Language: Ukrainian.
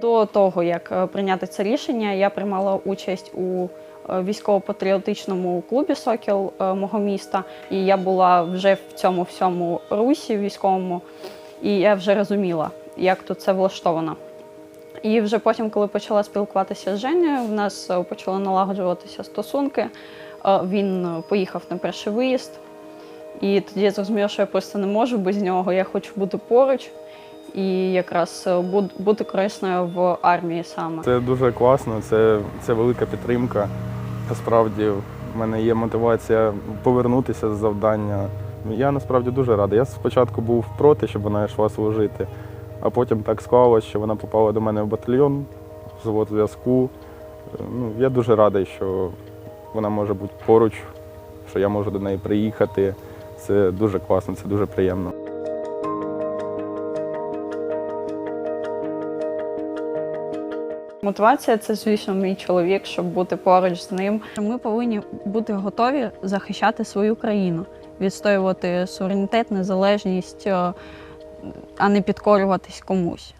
До того, як е, прийняти це рішення, я приймала участь у е, військово-патріотичному клубі Сокіл е, мого міста. І я була вже в цьому всьому русі військовому, і я вже розуміла, як тут це влаштовано. І вже потім, коли почала спілкуватися з Женєю, в нас почали налагоджуватися стосунки. Він поїхав на перший виїзд, і тоді я зрозуміла, що я просто не можу без нього. Я хочу бути поруч і якраз е, бути корисною в армії саме. Це дуже класно, це, це велика підтримка. Насправді, в мене є мотивація повернутися з завдання. Я насправді дуже радий. Я спочатку був проти, щоб вона йшла служити, а потім так склалось, що вона попала до мене в батальйон, в завод зв'язку. Ну, я дуже радий, що вона може бути поруч, що я можу до неї приїхати. Це дуже класно, це дуже приємно. Мотивація це, звісно, мій чоловік, щоб бути поруч з ним. Ми повинні бути готові захищати свою країну, відстоювати суверенітет, незалежність, а не підкорюватись комусь.